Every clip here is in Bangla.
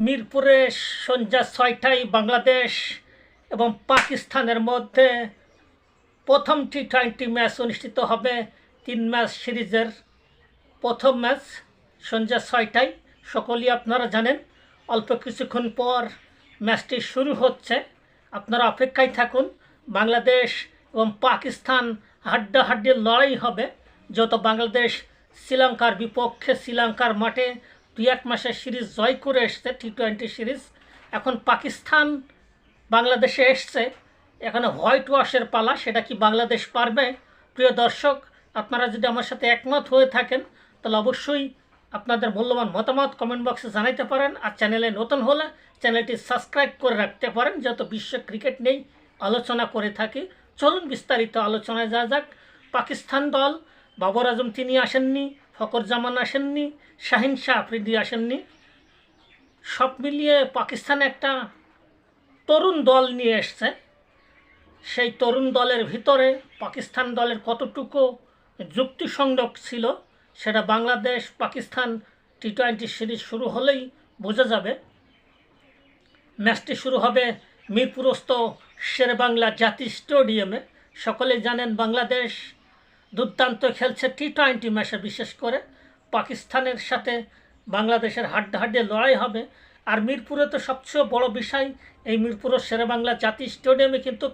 মিরপুরে সন্ধ্যা ছয়টায় বাংলাদেশ এবং পাকিস্তানের মধ্যে প্রথম টি টোয়েন্টি ম্যাচ অনুষ্ঠিত হবে। তিন ম্যাচ সিরিজের প্রথম ম্যাচ সন্ধ্যা ছয়টায়। সকলেই আপনারা জানেন, অল্প কিছুক্ষণ পর ম্যাচটি শুরু হচ্ছে। আপনারা অপেক্ষায় থাকুন, বাংলাদেশ এবং পাকিস্তান হাড্ডাহাড্ডি লড়াই হবে। যত বাংলাদেশ শ্রীলঙ্কার বিপক্ষে শ্রীলঙ্কার মাঠে দুই এক মাসের সিরিজ জয় করে এসছে টি টোয়েন্টি সিরিজ। এখন পাকিস্তান বাংলাদেশে এসছে। এখানে হোয়াইট ওয়াশের পালা, সেটা কি বাংলাদেশ পারবে? প্রিয় দর্শক, আপনারা যদি আমার সাথে একমত হয়ে থাকেন, তাহলে অবশ্যই আপনাদের মূল্যবান মতামত কমেন্ট বক্সে জানাইতে পারেন। আর চ্যানেলে নতুন হলে চ্যানেলটি সাবস্ক্রাইব করে রাখতে পারেন যত বিশ্ব ক্রিকেট নেই আলোচনা করে থাকি। চলুন বিস্তারিত আলোচনায় যা যাক। পাকিস্তান দল, বাবর আজম তিনি আসেননি। ফকর জামান আসেননি, শাহিন শাহ আফ্রিদি আসেননি। সব মিলিয়ে পাকিস্তান একটা তরুণ দল নিয়ে এসছে। সেই তরুণ দলের ভিতরে পাকিস্তান দলের কতটুকু যুক্তিসংযোগ ছিল, সেটা Bangladesh Pakistan T twenty series শুরু হলেই বোঝা যাবে। ম্যাচটি শুরু হবে মিরপুরস্থ শেরবাংলা জাতীয় স্টেডিয়ামে। সকলে জানেন বাংলাদেশ দুর্দান্ত খেলছে টি টোয়েন্টি ম্যাচে, বিশেষ করে পাকিস্তানের সাথে বাংলাদেশের হাড্ডাহাড্ডি লড়াই হবে। আর মিরপুরে তো সবচেয়ে বড় বিষয়, এই মিরপুর শেরেবাংলা জাতীয় স্টেডিয়ামে কিন্তু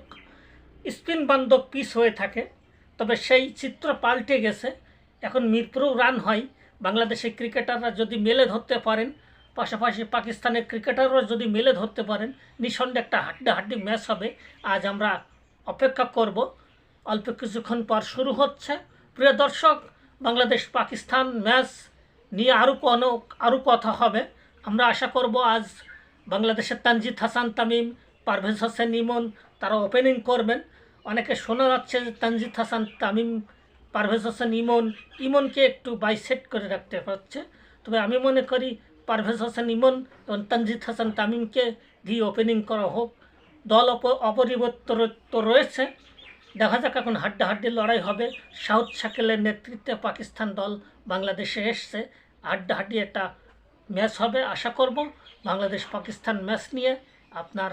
স্পিন বান্ধব পিচ হয়ে থাকে। তবে সেই চিত্র পাল্টে গেছে। এখন মিরপুরেও রান হয়। বাংলাদেশের ক্রিকেটাররা যদি মেলে ধরতে পারেন, পাশাপাশি পাকিস্তানের ক্রিকেটাররা যদি মেলে ধরতে পারেন, নিঃসন্দেহে একটা হাড্ডাহাড্ডি ম্যাচ হবে। আজ আমরা অপেক্ষা করব। অল্প কিছুক্ষণ পর শুরু হচ্ছে। প্রিয় দর্শক, বাংলাদেশ পাকিস্তান ম্যাচ নিয়ে আরও কোনো আরও কথা হবে। আমরা আশা করব আজ বাংলাদেশের তানজিদ হাসান তামিম, পারভেজ হোসেন ইমন তারা ওপেনিং করবেন। অনেকে শোনা যাচ্ছে যে তানজিদ হাসান তামিম, পারভেজ হোসেন ইমন, ইমনকে একটু বাইসেট করে রাখতে হচ্ছে। তবে আমি মনে করি পারভেজ হোসেন ইমন এবং তানজিদ হাসান তামিমকে দিয়ে ওপেনিং করা হোক। দল অপ অপরিবর্তন তো রয়েছে। দেখা যাক এখন হাড্ডাহাড্ডি লড়াই হবে। সাউথ সাকেলের নেতৃত্বে পাকিস্তান দল বাংলাদেশে এসছে। হাড্ডাহাড্ডি একটা ম্যাচ হবে, আশা করব। বাংলাদেশ পাকিস্তান ম্যাচ নিয়ে আপনার